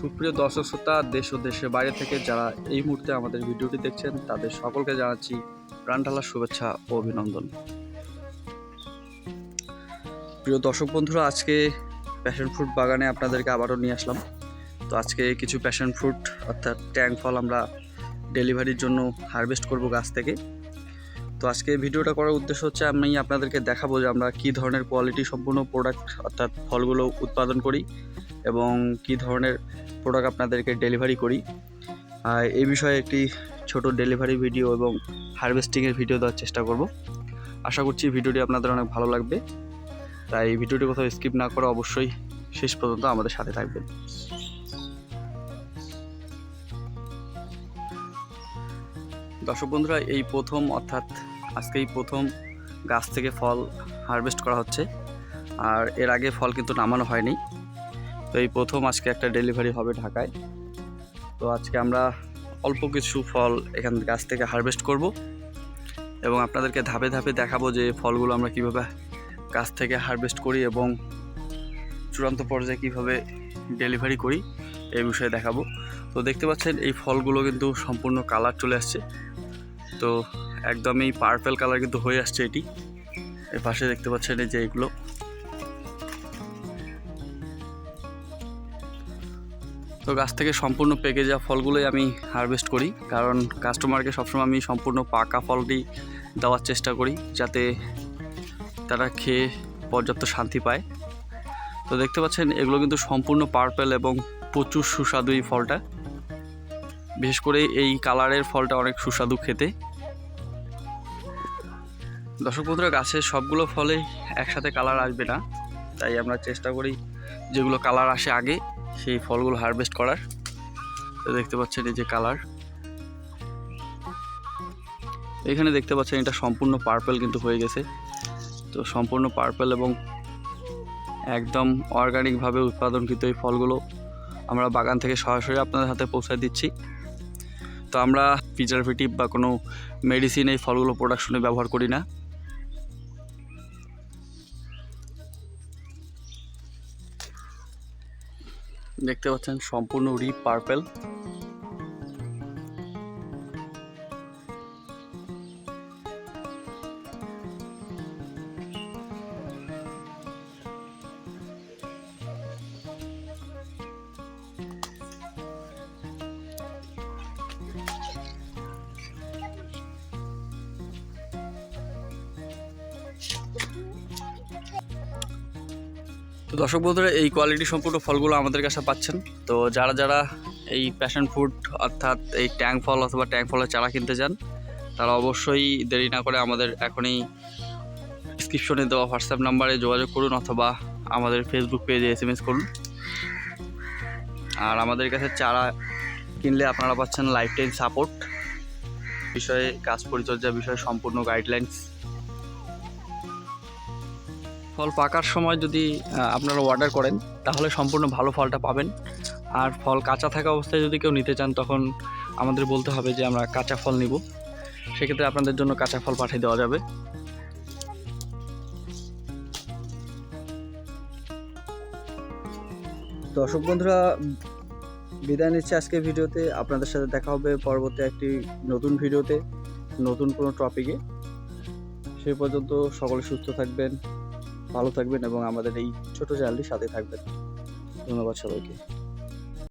সুপ্রিয় দর্শক শ্রোতা, দেশ ও দেশের বাইরে থেকে যারা এই মুহূর্তে আমাদের ভিডিওটি দেখছেন, তাদের সকলকে জানাচ্ছি প্রাণঢালার শুভেচ্ছা ও অভিনন্দন। প্রিয় দর্শক বন্ধুরা, আজকে প্যাশন ফ্রুট বাগানে আপনাদেরকে আবারও নিয়ে আসলাম। তো আজকে কিছু প্যাশন ফ্রুট অর্থাৎ ট্যাং ফল আমরা ডেলিভারির জন্য হারভেস্ট করব গাছ থেকে। তো আজকে ভিডিওটা করার উদ্দেশ্য হচ্ছে আমি আপনাদেরকে দেখাবো যে আমরা কী ধরনের কোয়ালিটি সম্পূর্ণ প্রোডাক্ট অর্থাৎ ফলগুলো উৎপাদন করি এবং কী ধরনের প্রোডাক্ট আপনাদেরকে ডেলিভারি করি। আর এই বিষয়ে একটি ছোট ডেলিভারি ভিডিও এবং হারভেস্টিংয়ের ভিডিও দেওয়ার চেষ্টা করব। আশা করছি ভিডিওটি আপনাদের অনেক ভালো লাগবে। তাই ভিডিওটি কোথাও স্কিপ না করে অবশ্যই শেষ পর্যন্ত আমাদের সাথে থাকবেন। দর্শক বন্ধুরা, এই প্রথম, অর্থাৎ আজকেই প্রথম গাছ থেকে ফল হারভেস্ট করা হচ্ছে। আর এর আগে ফল কিন্তু নামানো হয়নি। তো এই প্রথম আজকে একটা ডেলিভারি হবে ঢাকায়। তো আজকে আমরা অল্প কিছু ফল এখান গাছ থেকে হারভেস্ট করব। এবং আপনাদেরকে ধাপে ধাপে দেখাবো যে ফলগুলো আমরা কীভাবে গাছ থেকে হারভেস্ট করি এবং চূড়ান্ত পর্যায়ে কীভাবে ডেলিভারি করি, এই বিষয়ে দেখাবো। তো দেখতে পাচ্ছেন, এই ফলগুলো কিন্তু সম্পূর্ণ কালার চলে আসছে। তো একদমই পার্পেল কালার কিন্তু হয়ে আসছে এটি। এর পাশে দেখতে পাচ্ছেন এই যে এগুলো। তো গাছ থেকে সম্পূর্ণ পেকে যাওয়া ফলগুলোই আমি হারভেস্ট করি, কারণ কাস্টমারকে সবসময় আমি সম্পূর্ণ পাকা ফলটি দেওয়ার চেষ্টা করি, যাতে তারা খেয়ে পর্যাপ্ত শান্তি পায়। তো দেখতে পাচ্ছেন এগুলো কিন্তু সম্পূর্ণ পার্পেল এবং প্রচুর সুস্বাদু এই ফলটা। বিশেষ করে এই কালারের ফলটা অনেক সুস্বাদু খেতে। দর্শক বন্ধুরা, গাছের সবগুলো ফলেই একসাথে কালার আসবে না, তাই আমরা চেষ্টা করি যেগুলো কালার আসে আগে, সেই ফলগুলো হারভেস্ট করার। তো দেখতে পাচ্ছেন এই যে কালার। এখানে দেখতে পাচ্ছেন এটা সম্পূর্ণ পার্পেল কিন্তু হয়ে গেছে। তো সম্পূর্ণ পার্পেল এবং একদম অর্গানিকভাবে উৎপাদনকৃত এই ফলগুলো আমরা বাগান থেকে সরাসরি আপনাদের হাতে পৌঁছায় দিচ্ছি। তো আমরা প্রিজারভেটিভ বা কোনো মেডিসিন এই ফলগুলো প্রোডাকশনে ব্যবহার করি না। দেখতে পাচ্ছেন সম্পূর্ণ রিপ পার্পেল তো দর্শক বন্ধুরা, এই কোয়ালিটি সম্পূর্ণ ফলগুলো আমাদের কাছে পাচ্ছেন। তো যারা যারা এই প্যাশন ফুড অর্থাৎ এই ট্যাং ফল অথবা ট্যাং ফলের চারা কিনতে চান, তারা অবশ্যই দেরি না করে আমাদের এখনই ডিসক্রিপশনে দেওয়া হোয়াটসঅ্যাপ নাম্বারে যোগাযোগ করুন অথবা আমাদের ফেসবুক পেজে এস এম এস করুন। আর আমাদের কাছে চারা কিনলে আপনারা পাচ্ছেন লাইফ টাইম সাপোর্ট বিষয়ে গাছ পরিচর্যা বিষয়ে সম্পূর্ণ গাইডলাইন্স ফল পাকার সময় যদি আপনারা অর্ডার করেন, তাহলে সম্পূর্ণ ভালো ফলটা পাবেন। আর ফল কাঁচা থাকা অবস্থায় যদি কেউ নিতে চান, তখন আমাদের বলতে হবে যে আমরা কাঁচা ফল নিব। সেক্ষেত্রে আপনাদের জন্য কাঁচা ফল পাঠিয়ে দেওয়া যাবে। দর্শক বন্ধুরা, বিদায় নিচ্ছে আজকে ভিডিওতে। আপনাদের সাথে দেখা হবে পরবর্তী একটি নতুন ভিডিওতে, নতুন কোনো টপিকে সে পর্যন্ত সকলে সুস্থ থাকবেন। ভালো থাকবেন এবং আমাদের এই ছোট চ্যানেলটির সাথে থাকবেন। ধন্যবাদ সবাইকে।